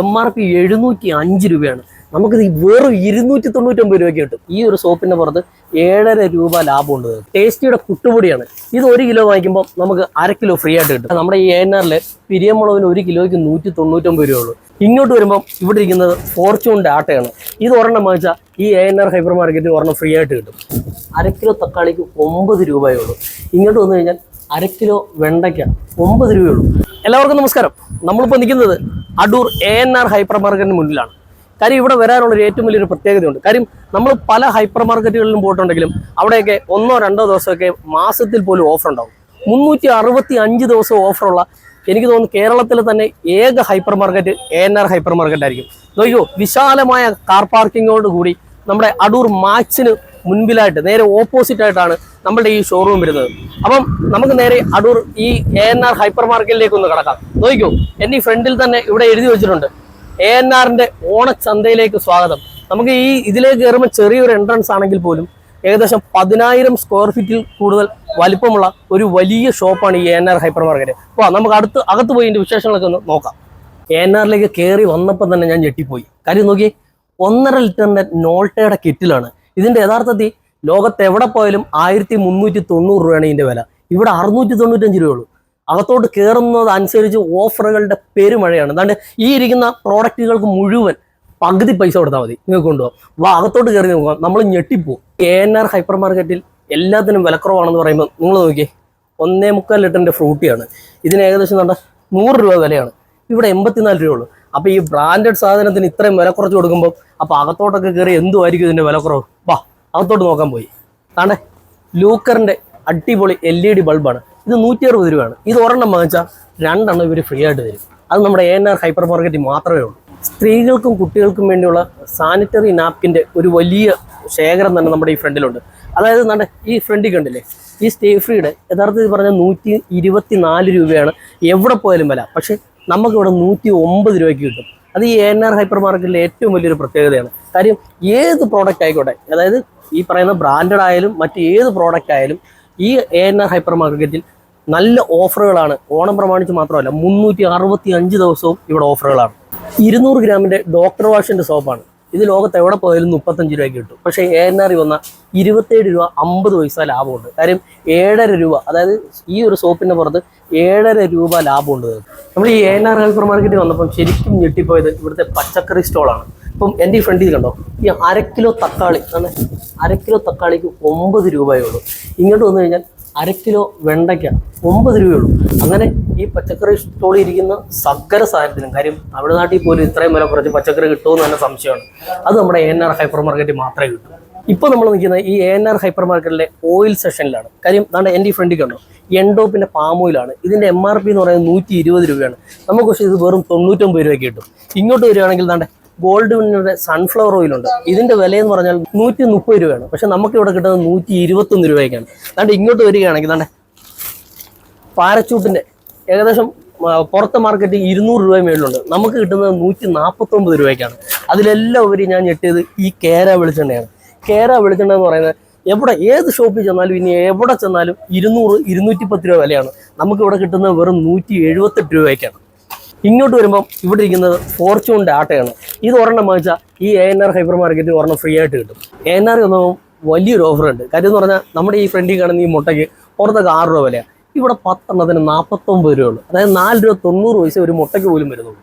M R P എഴുന്നൂറ്റി അഞ്ച് രൂപയാണ്. നമുക്കിത് വെറും ഇരുന്നൂറ്റി തൊണ്ണൂറ്റൊമ്പത് രൂപയ്ക്ക് കിട്ടും. ഈ ഒരു സോപ്പിന്റെ പുറത്ത് ഏഴര രൂപ ലാഭം ഉണ്ട് ടേസ്റ്റിയുടെ കുട്ടുപൊടിയാണ് ഇത് ഒരു കിലോ വാങ്ങിക്കുമ്പോൾ നമുക്ക് അര കിലോ ഫ്രീ ആയിട്ട് കിട്ടും. നമ്മുടെ ഈ ഏനാറിലെ പിരിയമുളകിന് ഒരു കിലോയ്ക്ക് നൂറ്റി തൊണ്ണൂറ്റൊമ്പത് രൂപ ഇങ്ങോട്ട് വരുമ്പോൾ ഇവിടെ ഇരിക്കുന്നത് ഫോർച്യൂണിന്റെ ആട്ടയാണ്. ഇത് ഒരെണ്ണം വാങ്ങിച്ചാൽ ഈ എ എൻ ആർ ഹൈപ്പർ മാർക്കറ്റിൽ ഒരെണ്ണം ഫ്രീ ആയിട്ട് കിട്ടും. അര കിലോ തക്കാളിക്ക് ഒമ്പത് രൂപയേ ഉള്ളൂ. ഇങ്ങോട്ട് വന്നു കഴിഞ്ഞാൽ അര കിലോ വെണ്ടയ്ക്ക ഒമ്പത് രൂപയുള്ളൂ. എല്ലാവർക്കും നമസ്കാരം. നമ്മളിപ്പോൾ നിൽക്കുന്നത് Adoor A N R hyper മാർക്കറ്റിന് മുന്നിലാണ്. കാര്യം ഇവിടെ വരാനുള്ള ഏറ്റവും വലിയൊരു പ്രത്യേകതയുണ്ട്. കാര്യം നമ്മൾ പല ഹൈപ്പർ മാർക്കറ്റുകളിലും പോയിട്ടുണ്ടെങ്കിലും അവിടെയൊക്കെ ഒന്നോ രണ്ടോ ദിവസമൊക്കെ മാസത്തിൽ പോലും ഓഫർ ഉണ്ടാവും. മുന്നൂറ്റി അറുപത്തി അഞ്ച് ദിവസം ഓഫറുള്ള എനിക്ക് തോന്നുന്നു കേരളത്തിൽ തന്നെ ഏക hyper market A N R hyper market ആയിരിക്കും നോക്കിയോ വിശാലമായ കാർ പാർക്കിങ്ങോട് കൂടി നമ്മുടെ അടൂർ മാക്സിന് മുൻപിലായിട്ട് നേരെ ഓപ്പോസിറ്റ് ആയിട്ടാണ് നമ്മുടെ ഈ ഷോറൂം വരുന്നത്. അപ്പം നമുക്ക് നേരെ അടൂർ ഈ എ എൻ ആർ ഹൈപ്പർ മാർക്കറ്റിലേക്ക് ഒന്ന് കടക്കാം. നോക്കിക്കോ എന്റെ ഈ ഫ്രണ്ടിൽ തന്നെ ഇവിടെ എഴുതി വെച്ചിട്ടുണ്ട്. എ എൻ ആറിന്റെ ഓണച്ചന്തയിലേക്ക് സ്വാഗതം. നമുക്ക് ഈ ഇതിലേക്ക് കയറുമ്പോൾ ചെറിയൊരു എൻട്രൻസ് ആണെങ്കിൽ പോലും ഏകദേശം പതിനായിരം സ്ക്വയർ ഫീറ്റിൽ കൂടുതൽ വലിപ്പമുള്ള ഒരു വലിയ ഷോപ്പാണ് ഈ A N R hyper market അപ്പോൾ നമുക്ക് അടുത്ത് അകത്ത് പോയി ഇതിന്റെ വിശേഷങ്ങളൊക്കെ ഒന്ന് നോക്കാം. എ എൻ ആറിലേക്ക് കയറി വന്നപ്പോൾ തന്നെ ഞാൻ ഞെട്ടിപ്പോയി. കാര്യം നോക്കി ഒന്നര ലിറ്ററിന്റെ നോൾട്ടയുടെ കിറ്റിലാണ് ഇതിന്റെ യഥാർത്ഥത്തിൽ ലോകത്ത് എവിടെ പോയാലും ആയിരത്തി മുന്നൂറ്റി തൊണ്ണൂറ് രൂപയാണ് ഇതിന്റെ വില. ഇവിടെ അറുന്നൂറ്റി തൊണ്ണൂറ്റഞ്ച് രൂപയുള്ളൂ. അകത്തോട്ട് കയറുന്നത് അനുസരിച്ച് ഓഫറുകളുടെ പെരുമഴയാണ്. അതാണ്ട് ഈ ഇരിക്കുന്ന പ്രോഡക്റ്റുകൾക്ക് മുഴുവൻ പകുതി പൈസ കൊടുത്താൽ മതി. നിങ്ങൾക്ക് കൊണ്ടുപോകാം. വാ അകത്തോട്ട് കയറി നോക്കാം നമ്മൾ ഞെട്ടിപ്പോവും. എ എൻ ആർ ഹൈപ്പർ മാർക്കറ്റിൽ എല്ലാത്തിനും വിലക്കുറവാണെന്ന് പറയുമ്പോൾ നിങ്ങൾ നോക്കിയേ ഒന്നേ മുക്കാൽ ലിറ്ററിന്റെ ഫ്രൂട്ടിയാണ്. ഇതിന് ഏകദേശം നമ്മുടെ നൂറ് രൂപ വിലയാണ്. ഇവിടെ എൺപത്തിനാല് രൂപ ഉള്ളൂ അപ്പോൾ ഈ ബ്രാൻഡഡ് സാധനത്തിന് ഇത്രയും വില കുറച്ച് കൊടുക്കുമ്പോൾ അപ്പോൾ അകത്തോട്ടൊക്കെ കയറി എന്തുമായിരിക്കും ഇതിന്റെ വില കുറവ് വാ അകത്തോട്ട് നോക്കാൻ പോയി. താണ്ടേ ലൂക്കറിന്റെ അടിപൊളി എൽ ഇ ഡി ബൾബാണ് ഇത് നൂറ്റി അറുപത് രൂപയാണ്. ഇത് ഒരെണ്ണം വാങ്ങിച്ചാൽ രണ്ടെണ്ണം ഇവർ ഫ്രീ ആയിട്ട് തരും. അത് നമ്മുടെ എ എൻ ആർ ഹൈപ്പർ മാർക്കറ്റിൽ മാത്രമേ ഉള്ളൂ. സ്ത്രീകൾക്കും കുട്ടികൾക്കും വേണ്ടിയുള്ള സാനിറ്ററി നാപ്കിന്റെ ഒരു വലിയ ശേഖരം തന്നെ നമ്മുടെ ഈ ഫ്രണ്ടിലുണ്ട്. അതായത് നമ്മുടെ ഈ ഫ്രണ്ടിൽ കണ്ടില്ലേ ഈ സ്റ്റേ ഫ്രീയുടെ യഥാർത്ഥത്തിൽ പറഞ്ഞാൽ നൂറ്റി ഇരുപത്തി നാല് രൂപയാണ്. എവിടെ പോയാലും വില. പക്ഷേ നമുക്കിവിടെ നൂറ്റി ഒമ്പത് രൂപയ്ക്ക് കിട്ടും. അത് ഈ എൻ ആർ ഹൈപ്പർ മാർക്കറ്റിലെ ഏറ്റവും വലിയൊരു പ്രത്യേകതയാണ്. കാര്യം ഏത് പ്രോഡക്റ്റ് ആയിക്കോട്ടെ അതായത് ഈ പറയുന്ന ബ്രാൻഡഡ് ആയാലും മറ്റ് ഏത് പ്രോഡക്റ്റ് ആയാലും ഈ എൻ ആർ ഹൈപ്പർ മാർക്കറ്റിൽ നല്ല ഓഫറുകളാണ്. ഓണം പ്രമാണിച്ച് മാത്രമല്ല മുന്നൂറ്റി അറുപത്തി അഞ്ച് ദിവസവും ഇവിടെ ഓഫറുകളാണ്. ഇരുന്നൂറ് ഗ്രാമിന്റെ ഡോക്ടർ വാഷിന്റെ സോപ്പാണ് ഇത് ലോകത്ത് എവിടെ പോയാലും മുപ്പത്തഞ്ച് രൂപയ്ക്ക് കിട്ടും. പക്ഷേ എ എൻ ആർ വന്ന ഇരുപത്തേഴ് രൂപ അമ്പത് പൈസ ലാഭമുണ്ട്. കാര്യം ഏഴര രൂപ അതായത് ഈ ഒരു സോപ്പിന്റെ പുറത്ത് ഏഴര രൂപ ലാഭമുണ്ട്. നമ്മൾ ഈ എ എൻ ആർ ഹൈപ്പർ മാർക്കറ്റിൽ വന്നപ്പം ശരിക്കും ഞെട്ടിപ്പോയത് ഇവിടുത്തെ പച്ചക്കറി സ്റ്റോളാണ് ഇപ്പം എന്റെ ഈ ഫ്രണ്ടിൽ കണ്ടോ ഈ അര കിലോ തക്കാളി ആണ് അര കിലോ തക്കാളിക്ക് ഒമ്പത് രൂപയേ ഉള്ളൂ. ഇങ്ങോട്ട് വന്നു കഴിഞ്ഞാൽ അര കിലോ വെണ്ടയ്ക്ക ഒമ്പത് രൂപയുള്ളൂ അങ്ങനെ ഈ പച്ചക്കറി സ്റ്റോളിൽ ഇരിക്കുന്ന സകല സാധനത്തിനും കാര്യം തമിഴ്നാട്ടിൽ പോലും ഇത്രയും വില കുറച്ച് പച്ചക്കറി കിട്ടുമെന്ന് തന്നെ സംശയമാണ്. അത് നമ്മുടെ എൻ ആർ ഹൈപ്പർ മാർക്കറ്റിൽ മാത്രമേ കിട്ടൂ. ഇപ്പോൾ നമ്മൾ നിൽക്കുന്നത് ഈ എ എൻ ആർ ഹൈപ്പർ മാർക്കറ്റിലെ ഓയിൽ സെഷനിലാണ് കാര്യം നമ്മുടെ എന്റെ ഈ ഫ്രണ്ടിൽ കണ്ടോ? എൻഡോപ്പിന്റെ പാം ഓയിലാണ് ഇതിന്റെ എം ആർ പി എന്ന് പറയുന്നത് നൂറ്റി ഇരുപത് രൂപയാണ്. നമുക്ക് പക്ഷേ ഇത് വെറും തൊണ്ണൂറ്റൊമ്പത് രൂപയ്ക്ക് കിട്ടും. ഇങ്ങോട്ട് വരികയാണെങ്കിൽ നമ്മുടെ ഗോൾഡ് വിന്നിന്റെ സൺഫ്ലവർ ഓയിലുണ്ട് ഇതിന്റെ വിലയെന്ന് പറഞ്ഞാൽ നൂറ്റി മുപ്പത് രൂപയാണ്. പക്ഷേ നമുക്ക് ഇവിടെ കിട്ടുന്നത് നൂറ്റി ഇരുപത്തൊന്ന് രൂപയ്ക്കാണ്. അതുകൊണ്ട് ഇങ്ങോട്ട് വരികയാണെങ്കിൽ നമ്മുടെ പാരച്ചൂട്ടിന്റെ ഏകദേശം പുറത്തെ മാർക്കറ്റിൽ ഇരുന്നൂറ് രൂപ മേളിലുണ്ട്. നമുക്ക് കിട്ടുന്നത് നൂറ്റി നാൽപ്പത്തൊമ്പത് രൂപയ്ക്കാണ്. അതിലെല്ലാം ഉപരി ഞാൻ ഞെട്ടിയത് ഈ കേര വെളിച്ചെണ്ണയാണ്. കേര വെളിച്ചെണ്ണ പറയുന്നത് എവിടെ ഏത് ഷോപ്പിൽ ചെന്നാലും ഇനി എവിടെ ചെന്നാലും ഇരുന്നൂറ് ഇരുന്നൂറ്റി പത്ത് രൂപ വിലയാണ്. നമുക്ക് ഇവിടെ കിട്ടുന്നത് വെറും നൂറ്റി എഴുപത്തെട്ട് രൂപയ്ക്കാണ്. ഇങ്ങോട്ട് വരുമ്പം ഇവിടെ ഇരിക്കുന്നത് ഫോർച്യൂൺ ആട്ടയാണ്. ഇത് ഒരെണ്ണം വാങ്ങിച്ചാൽ ഈ എ എൻ ആർ ഹൈപ്പർ മാർക്കറ്റിൽ ഒരെണ്ണം ഫ്രീ ആയിട്ട് കിട്ടും. എ എൻ ആർ വന്നപ്പോൾ വലിയൊരു ഓഫർ ഉണ്ട്. കാര്യം എന്ന് പറഞ്ഞാൽ നമ്മുടെ ഈ ഫ്രണ്ടിൽ കാണുന്ന ഈ മുട്ടയ്ക്ക് പുറത്തൊക്കെ ആറ് രൂപ വിലയാണ് ഇവിടെ പത്തെണ്ണത്തിന് നാൽപ്പത്തൊമ്പത് രൂപ ഉള്ളൂ. അതായത് നാല് രൂപ തൊണ്ണൂറ് പൈസ ഒരു മുട്ടയ്ക്ക് പോലും വരുന്നുള്ളൂ.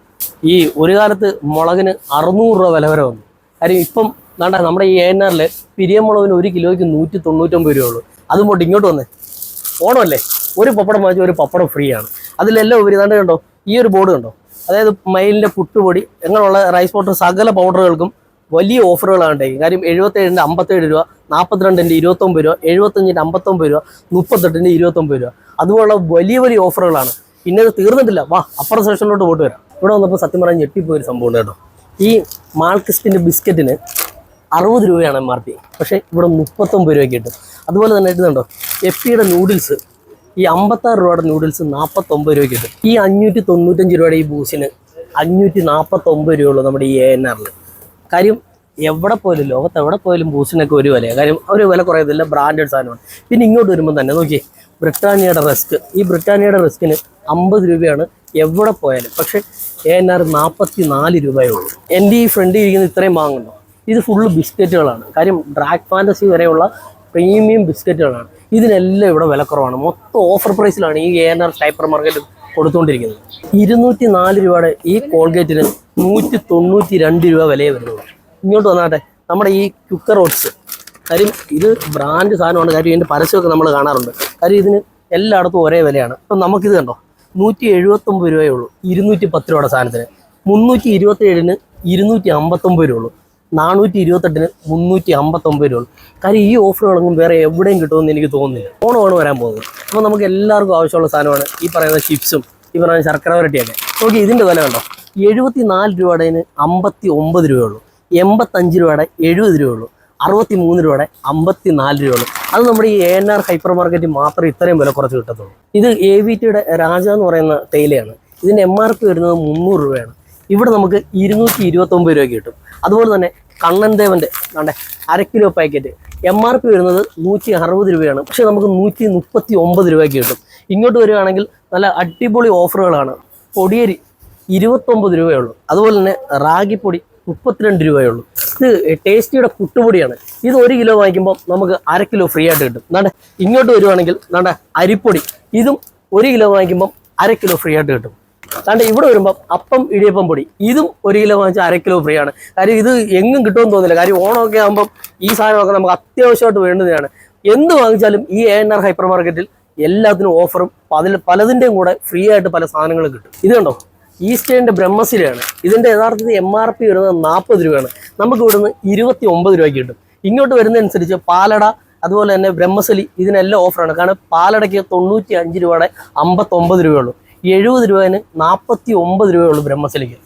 ഈ ഒരു കാലത്ത് മുളകിന് അറുന്നൂറ് രൂപ വില വരെ വന്നു. കാര്യം ഇപ്പം വേണ്ട നമ്മുടെ ഈ എൻ ആറിൽ പിരിയമുളകിന് ഒരു കിലോയ്ക്ക് നൂറ്റി തൊണ്ണൂറ്റൊമ്പത് രൂപ ഉള്ളൂ. അതും പോട്ട് ഇങ്ങോട്ട് വന്നേ. ഓണമല്ലേ? ഒരു പപ്പടം വാങ്ങിച്ചാൽ ഒരു പപ്പടം ഫ്രീ ആണ്. അതിലെല്ലാം ഉപരി ഇതാണ്ട് കണ്ടോ? ഈ ഒരു ബോർഡ് കണ്ടോ? അതായത് മയിലിന്റെ പുട്ടുപൊടി അങ്ങനെയുള്ള റൈസ് പൗഡർ സകല പൗഡറുകൾക്കും വലിയ ഓഫറുകളാണ് ഉണ്ടായി. കാര്യം എഴുപത്തേഴിന്റെ അമ്പത്തേഴ് രൂപ നാൽപ്പത്തിരണ്ടിന്റെ ഇരുപത്തൊമ്പത് രൂപ എഴുപത്തഞ്ചിന്റെ അമ്പത്തൊമ്പത് രൂപ മുപ്പത്തെട്ടിന്റെ ഇരുപത്തൊമ്പത് രൂപ. അതുപോലെ വലിയ വലിയ ഓഫറുകളാണ് പിന്നെ അത് തീർന്നിട്ടില്ല. വാ അപ്പുറ സെക്ഷനിലോട്ട് പോയിട്ട് വരാം. ഇവിടെ വന്നപ്പോൾ സത്യം പറഞ്ഞാൽ ഞെട്ടിപ്പോയൊരു സംഭവം ഉണ്ട് കേട്ടോ. ഈ മാൾക്കിസ്റ്റിന്റെ ബിസ്ക്കറ്റിന് അറുപത് രൂപയാണ് എം ആർ പി പക്ഷേ ഇവിടെ മുപ്പത്തൊമ്പത് രൂപയ്ക്ക് കിട്ടും. അതുപോലെ തന്നെ ഇതുണ്ടോ? എപ്പിയുടെ നൂഡിൽസ് ഈ അമ്പത്താറ് രൂപയുടെ നൂഡിൽസ് നാൽപ്പത്തൊമ്പത് രൂപയ്ക്ക് കിട്ടും. ഈ അഞ്ഞൂറ്റി തൊണ്ണൂറ്റഞ്ച് രൂപയുടെ ഈ ബൂസിന് അഞ്ഞൂറ്റി നാൽപ്പത്തൊമ്പത് രൂപയുള്ളൂ നമ്മുടെ ഈ എ എൻ ആറിൽ കാര്യം എവിടെ പോയാലും ലോകത്ത് എവിടെ പോയാലും ബൂസിനൊക്കെ ഒരു വിലയാണ് കാര്യം ഒരു വില കുറയത്തില്ല ബ്രാൻഡഡ് സാധനമാണ്. പിന്നെ ഇങ്ങോട്ട് വരുമ്പോൾ തന്നെ നോക്കിയേ ബ്രിട്ടാനിയയുടെ റിസ്ക് ഈ ബ്രിട്ടാനിയയുടെ റിസ്കിന് അമ്പത് രൂപയാണ് എവിടെ പോയാലും. പക്ഷേ എ എൻ ആർ നാൽപ്പത്തി നാല് രൂപയേ ഉള്ളൂ. എന്റെ ഈ ഫ്രണ്ട് ഇരിക്കുന്ന ഇത്രയും വാങ്ങുന്നു. ഇത് ഫുള്ള് ബിസ്ക്കറ്റുകളാണ് കാര്യം ഡ്രാഗ് ഫാന്റസി വരെയുള്ള പ്രീമിയം ബിസ്ക്കറ്റുകളാണ് ഇതിനെല്ലാം ഇവിടെ വിലക്കുറവാണ്. മൊത്തം ഓഫർ പ്രൈസിലാണ് ഈ A N R hyper market കൊടുത്തുകൊണ്ടിരിക്കുന്നത്. ഇരുന്നൂറ്റി നാല് രൂപയുടെ ഈ കോൾഗേറ്റിന് നൂറ്റി തൊണ്ണൂറ്റി രണ്ട് രൂപ വിലയെ വരുന്നുള്ളൂ. ഇങ്ങോട്ട് വന്നാട്ടെ. നമ്മുടെ ഈ കുക്കർ ഓട്സ് കാര്യം ഇത് ബ്രാൻഡ് സാധനമാണ്. കാര്യം ഇതിന്റെ പരസ്യമൊക്കെ നമ്മൾ കാണാറുണ്ട്. കാര്യം ഇതിന് എല്ലായിടത്തും ഒരേ വിലയാണ്. അപ്പം നമുക്കിത് കണ്ടോ? നൂറ്റി എഴുപത്തൊമ്പത് രൂപയേ ഉള്ളൂ. ഇരുന്നൂറ്റി പത്ത് രൂപയുടെ സാധനത്തിന്. മുന്നൂറ്റി ഇരുപത്തേഴിന് ഇരുന്നൂറ്റി അമ്പത്തൊമ്പത് രൂപ ഉള്ളൂ. നാനൂറ്റി ഇരുപത്തെട്ടിന് മുന്നൂറ്റി അമ്പത്തൊമ്പത് രൂപ കാര്യം ഈ ഓഫറുകളൊന്നും വേറെ എവിടെയും കിട്ടുമെന്ന് എനിക്ക് തോന്നുന്നില്ല. ഓണമാണ് വരാൻ പോകുന്നത്. അപ്പോൾ നമുക്ക് എല്ലാവർക്കും ആവശ്യമുള്ള സാധനമാണ് ഈ പറയുന്ന ചിപ്സും ഈ പറയുന്ന ശർക്കര വരട്ടിയൊക്കെ. നോക്കി ഇതിന്റെ വില കണ്ടോ? എഴുപത്തി നാല് രൂപയുടെ അമ്പത്തി ഒമ്പത് രൂപയുള്ളൂ. എൺപത്തഞ്ച് രൂപയുടെ എഴുപത് രൂപയുള്ളൂ. അറുപത്തി മൂന്ന് രൂപയുടെ അമ്പത്തി നാല് രൂപയുള്ളൂ. അത് നമ്മുടെ ഈ എ എൻ ആർ ഹൈപ്പർ മാർക്കറ്റിൽ മാത്രമേ ഇത്രയും വില കുറച്ച് കിട്ടത്തുള്ളൂ. ഇത് എ വി ടിയുടെ രാജ എന്ന് പറയുന്ന തേയിലയാണ്. ഇതിന്റെ എം ആർ പി വരുന്നത് മുന്നൂറ് രൂപയാണ്. ഇവിടെ നമുക്ക് ഇരുന്നൂറ്റി ഇരുപത്തൊമ്പത് രൂപ കിട്ടും. അതുപോലെ തന്നെ കണ്ണൻ ദേവന്റെ കണ്ടേ അര kilo packet. M R P വരുന്നത് നൂറ്റി അറുപത് രൂപയാണ്. പക്ഷേ നമുക്ക് നൂറ്റി മുപ്പത്തി ഒമ്പത് രൂപയ്ക്ക് കിട്ടും. ഇങ്ങോട്ട് വരികയാണെങ്കിൽ നല്ല അടിപൊളി ഓഫറുകളാണ്. പൊടിയരി ഇരുപത്തൊമ്പത് രൂപയുള്ളൂ. അതുപോലെ തന്നെ റാഗിപ്പൊടി മുപ്പത്തിരണ്ട് രൂപയുള്ളൂ. ഇത് ടേസ്റ്റിയുടെ കുട്ടുപൊടിയാണ് ഇത് ഒരു കിലോ വാങ്ങിക്കുമ്പോൾ നമുക്ക് അര കിലോ ഫ്രീ ആയിട്ട് കിട്ടും. നാണ്ടെ ഇങ്ങോട്ട് വരുവാണെങ്കിൽ നാണ്ടെ അരിപ്പൊടി. ഇതും ഒരു കിലോ വാങ്ങിക്കുമ്പോൾ അര കിലോ ഫ്രീ ആയിട്ട് കിട്ടും. താണ്ട് ഇവിടെ വരുമ്പോൾ അപ്പം ഇടിയപ്പം പൊടി. ഇതും ഒരു കിലോ വാങ്ങിച്ചാൽ അര കിലോ ഫ്രീ ആണ്. കാര്യം ഇത് എങ്ങും കിട്ടുമെന്ന് തോന്നില്ല. കാര്യം ഓണമൊക്കെ ആകുമ്പോൾ ഈ സാധനമൊക്കെ നമുക്ക് അത്യാവശ്യമായിട്ട് വേണ്ടതാണ്. എന്ത് വാങ്ങിച്ചാലും ഈ എ എൻ ആർ ഹൈപ്പർ മാർക്കറ്റിൽ എല്ലാത്തിനും ഓഫറും അതിൽ പലതിന്റെയും കൂടെ ഫ്രീ ആയിട്ട് പല സാധനങ്ങളും കിട്ടും. ഇത് കണ്ടോ? ഈസ്റ്റേണിന്റെ ബ്രഹ്മസിരയാണ് ഇതിന്റെ യഥാർത്ഥത്തിൽ എം ആർ പി വരുന്നത് നാൽപ്പത് രൂപയാണ്. നമുക്ക് ഇവിടുന്ന് ഇരുപത്തി ഒമ്പത് രൂപയ്ക്ക് കിട്ടും. ഇങ്ങോട്ട് വരുന്നതനുസരിച്ച് പാലട അതുപോലെ തന്നെ ബ്രഹ്മസലി ഇതിനെല്ലാം ഓഫറാണ് കാരണം പാലടയ്ക്ക് തൊണ്ണൂറ്റി അഞ്ച് രൂപയുടെ അമ്പത്തൊമ്പത് രൂപയുള്ളൂ എഴുപത് രൂപന് നാൽപ്പത്തി ഒമ്പത് രൂപയുള്ളൂ ബ്രഹ്മസലിക്ക്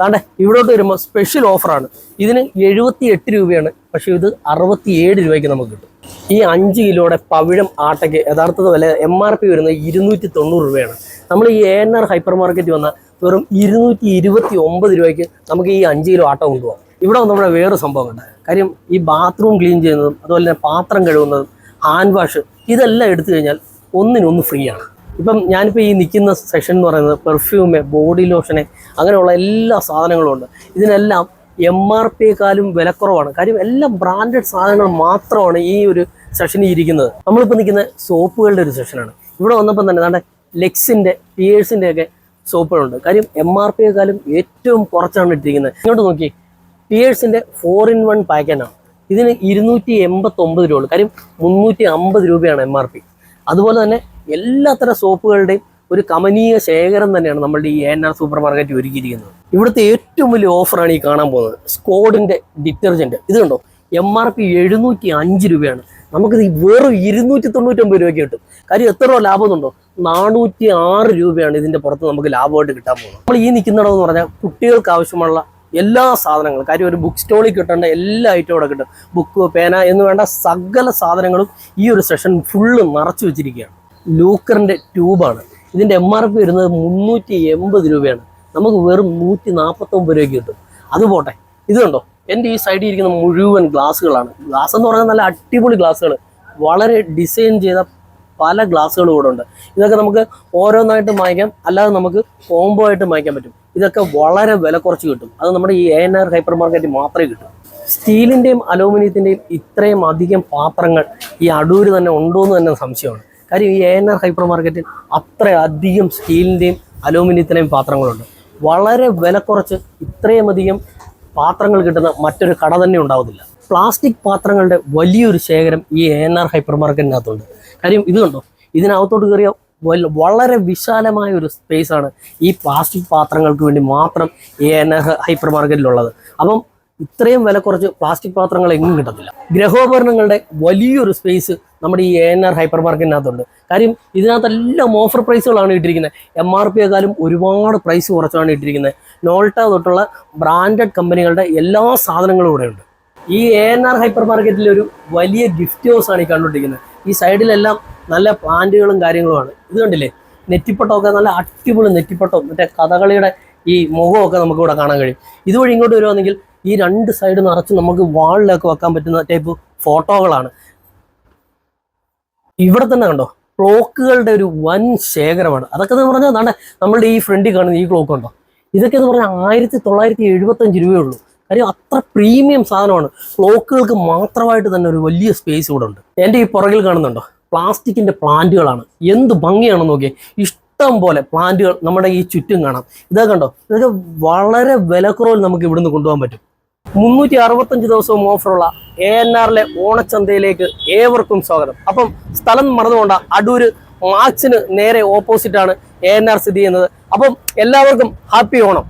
താണ്ടെ ഇവിടോട്ട് വരുമ്പോൾ സ്പെഷ്യൽ ഓഫറാണ് ഇതിന് എഴുപത്തി എട്ട് രൂപയാണ്. പക്ഷേ ഇത് അറുപത്തി ഏഴ് രൂപയ്ക്ക് നമുക്ക് കിട്ടും. ഈ അഞ്ച് കിലോയുടെ പവിഴം ആട്ടയ്ക്ക് യഥാർത്ഥ വില എം ആർ പി വരുന്നത് ഇരുന്നൂറ്റി തൊണ്ണൂറ് രൂപയാണ്. നമ്മൾ ഈ A N R hyper market വന്ന വെറും ഇരുന്നൂറ്റി ഇരുപത്തി ഒമ്പത് രൂപയ്ക്ക് നമുക്ക് ഈ അഞ്ച് കിലോ ആട്ട കൊണ്ടുപോകാം. ഇവിടെ നമ്മുടെ വേറെ സംഭവം ഉണ്ട് കാര്യം ഈ ബാത്റൂം ക്ലീൻ ചെയ്യുന്നതും അതുപോലെ തന്നെ പാത്രം കഴുകുന്നതും ഹാൻഡ് വാഷ് ഇതെല്ലാം എടുത്തു കഴിഞ്ഞാൽ ഒന്നിനൊന്ന് ഫ്രീ ആണ്. ഇപ്പം ഞാനിപ്പോൾ ഈ നിൽക്കുന്ന സെഷൻ എന്ന് പറയുന്നത് പെർഫ്യൂമ് ബോഡി ലോഷന് അങ്ങനെയുള്ള എല്ലാ സാധനങ്ങളും ഉണ്ട്. ഇതിനെല്ലാം എം ആർ പിയെക്കാളും വിലക്കുറവാണ്. കാര്യം എല്ലാം ബ്രാൻഡഡ് സാധനങ്ങൾ മാത്രമാണ് ഈ ഒരു സെഷനിൽ ഇരിക്കുന്നത്. നമ്മളിപ്പോൾ നിൽക്കുന്ന സോപ്പുകളുടെ ഒരു സെഷനാണ് ഇവിടെ വന്നപ്പോൾ തന്നെ നമ്മുടെ ലെക്സിന്റെ പിയേഴ്സിന്റെ ഒക്കെ സോപ്പുകളുണ്ട്. കാര്യം എം ആർ പിയെക്കാളും ഏറ്റവും കുറച്ചാണ് ഇട്ടിരിക്കുന്നത്. ഇങ്ങോട്ട് നോക്കി. പിയേഴ്സിന്റെ ഫോർ ഇൻ വൺ പാക്കറ്റാണ് ഇതിന് ഇരുന്നൂറ്റി എൺപത്തൊമ്പത് രൂപ ഉള്ളൂ കാര്യം മുന്നൂറ്റി അമ്പത് രൂപയാണ് എം ആർ പി അതുപോലെ തന്നെ എല്ലാത്തരം സോപ്പുകളുടെയും ഒരു കമനീയ ശേഖരം തന്നെയാണ് നമ്മളുടെ ഈ എൻ ആർ സൂപ്പർ മാർക്കറ്റ് ഒരുക്കിയിരിക്കുന്നത്. ഇവിടുത്തെ ഏറ്റവും വലിയ ഓഫറാണ് ഈ കാണാൻ പോകുന്നത്. സ്കോഡിന്റെ ഡിറ്റർജന്റ് ഇത് കണ്ടോ? എം ആർ പി എഴുന്നൂറ്റി അഞ്ച് രൂപയാണ് നമുക്കിത് വെറും ഇരുന്നൂറ്റി തൊണ്ണൂറ്റൊമ്പത് രൂപയ്ക്ക് കിട്ടും. കാര്യം എത്ര രൂപ ലാഭമെന്നുണ്ടോ നാനൂറ്റി ആറ് രൂപയാണ് ഇതിന്റെ പുറത്ത് നമുക്ക് ലാഭമായിട്ട് കിട്ടാൻ പോകുന്നത്. നമ്മൾ ഈ നിൽക്കുന്നിടമെന്ന് പറഞ്ഞാൽ കുട്ടികൾക്ക് ആവശ്യമുള്ള എല്ലാ സാധനങ്ങളും കാര്യം ഒരു ബുക്ക് സ്റ്റോളിൽ കിട്ടേണ്ട എല്ലാ ഐറ്റവും അവിടെ കിട്ടും. ബുക്ക് പേന എന്ന് വേണ്ട സകല സാധനങ്ങളും ഈ ഒരു സെഷൻ ഫുള്ള് നിറച്ചു വെച്ചിരിക്കുകയാണ്. ലൂക്കറിന്റെ ട്യൂബാണ്. ഇതിന്റെ എം ആർ പി വരുന്നത് മുന്നൂറ്റി എൺപത് രൂപയാണ്. നമുക്ക് വെറും നൂറ്റി നാൽപ്പത്തൊമ്പത് രൂപയ്ക്ക് കിട്ടും. അത് പോട്ടെ. ഇത് എന്റെ ഈ സൈഡിൽ ഇരിക്കുന്ന മുഴുവൻ ഗ്ലാസ്സുകളാണ്. ഗ്ലാസ് എന്ന് പറഞ്ഞാൽ നല്ല അടിപൊളി ഗ്ലാസ്സുകൾ വളരെ ഡിസൈൻ ചെയ്ത പല ഗ്ലാസ്സുകളും ഇവിടെ ഉണ്ട്. ഇതൊക്കെ നമുക്ക് ഓരോന്നായിട്ട് വാങ്ങിക്കാം അല്ലാതെ നമുക്ക് കോംബോ ആയിട്ട് വാങ്ങിക്കാൻ പറ്റും. ഇതൊക്കെ വളരെ വില കുറച്ച് കിട്ടും. അത് നമ്മുടെ ഈ എ എൻ ആർ ഹൈപ്പർ മാർക്കറ്റിൽ മാത്രമേ കിട്ടും. സ്റ്റീലിന്റെയും അലൂമിനിയത്തിന്റെയും ഇത്രയും അധികം പാത്രങ്ങൾ ഈ അടൂര് തന്നെ ഉണ്ടോ എന്ന് തന്നെ സംശയമാണ്. കാര്യം ഈ എ എൻ ആർ ഹൈപ്പർ മാർക്കറ്റിൽ അത്രയധികം സ്റ്റീലിന്റെയും അലൂമിനിയത്തിന്റെയും പാത്രങ്ങളുണ്ട്. വളരെ വില കുറച്ച് ഇത്രയും അധികം പാത്രങ്ങൾ കിട്ടുന്ന മറ്റൊരു കട തന്നെ ഉണ്ടാവുന്നില്ല പ്ലാസ്റ്റിക് പാത്രങ്ങളുടെ വലിയൊരു ശേഖരം ഈ എ എൻ ആർ ഹൈപ്പർ മാർക്കറ്റിനകത്തുണ്ട് കാര്യം ഇത് കണ്ടോ? ഇതിനകത്തോട്ട് കയറിയ വളരെ വിശാലമായ ഒരു സ്പേസ് ആണ് ഈ പ്ലാസ്റ്റിക് പാത്രങ്ങൾക്ക് വേണ്ടി മാത്രം എ എൻ ഹൈപ്പർ മാർക്കറ്റിലുള്ളത് അപ്പം ഇത്രയും വില കുറച്ച് പ്ലാസ്റ്റിക് പാത്രങ്ങൾ എങ്ങും കിട്ടത്തില്ല. ഗ്രഹോപകരണങ്ങളുടെ വലിയൊരു സ്പേസ് നമ്മുടെ ഈ എ എൻ ആർ ഹൈപ്പർ മാർക്കറ്റിനകത്തുണ്ട് കാര്യം ഇതിനകത്തെല്ലാം ഓഫർ പ്രൈസുകളാണ് ഇട്ടിരിക്കുന്നത്. എം ആർ പിയെക്കാളും ഒരുപാട് പ്രൈസ് കുറച്ചാണ് ഇട്ടിരിക്കുന്നത്. നോൾട്ട തൊട്ടുള്ള ബ്രാൻഡഡ് കമ്പനികളുടെ എല്ലാ സാധനങ്ങളും ഇവിടെ ഉണ്ട് ഈ എ എൻ ആർ ഹൈപ്പർ മാർക്കറ്റിൽ ഒരു വലിയ ഗിഫ്റ്റ് ഹൗസ് ആണ് ഈ കണ്ടുകൊണ്ടിരിക്കുന്നത്. ഈ സൈഡിലെല്ലാം നല്ല പ്ലാന്റുകളും കാര്യങ്ങളുമാണ്. ഇത് കണ്ടില്ലേ? നെറ്റിപ്പട്ടമൊക്കെ നല്ല അടിപൊളി നെറ്റിപ്പട്ടവും മറ്റേ കഥകളിയുടെ ഈ മുഖമൊക്കെ നമുക്കിവിടെ കാണാൻ കഴിയും. ഇതുവഴി ഇങ്ങോട്ട് വരുവാണെങ്കിൽ ഈ രണ്ട് സൈഡ് നിറച്ച് നമുക്ക് വാളിലൊക്കെ വെക്കാൻ പറ്റുന്ന ടൈപ്പ് ഫോട്ടോകളാണ്. ഇവിടെ തന്നെ കണ്ടോ ക്ലോക്കുകളുടെ ഒരു വൻ ശേഖരമാണ്. അതൊക്കെ എന്ന് പറഞ്ഞാൽ നാളെ നമ്മളുടെ ഈ ഫ്രണ്ടിൽ കാണുന്ന ഈ ക്ലോക്ക് ഉണ്ടോ ഇതൊക്കെ എന്ന് പറഞ്ഞാൽ ആയിരത്തി തൊള്ളായിരത്തി എഴുപത്തഞ്ച് രൂപയേ കാര്യം അത്ര പ്രീമിയം സാധനമാണ്. ക്ലോക്കുകൾക്ക് മാത്രമായിട്ട് തന്നെ ഒരു വലിയ സ്പേസ് ഇവിടെ ഉണ്ട്. എന്റെ ഈ പുറകിൽ കാണുന്നുണ്ടോ? പ്ലാസ്റ്റിക്കിന്റെ പ്ലാന്റുകളാണ്. എന്ത് ഭംഗിയാണെന്ന് നോക്കിയേ. ഇഷ്ടം പോലെ പ്ലാന്റുകൾ നമ്മുടെ ഈ ചുറ്റും കാണാം. ഇതൊക്കെ കണ്ടോ? ഇതൊക്കെ വളരെ വിലക്കുറവിൽ നമുക്ക് ഇവിടുന്ന് കൊണ്ടുപോകാൻ പറ്റും. മുന്നൂറ്റി അറുപത്തഞ്ച് ദിവസവും ഓഫറുള്ള എ എൻ ആറിലെ ഓണച്ചന്തയിലേക്ക് ഏവർക്കും സ്വാഗതം. അപ്പം സ്ഥലം മറന്നുകൊണ്ട അടൂര് മാച്ചിന് നേരെ ഓപ്പോസിറ്റാണ് എ എൻ ആർ സ്ഥിതി ചെയ്യുന്നത്. അപ്പം എല്ലാവർക്കും ഹാപ്പി ഓണം.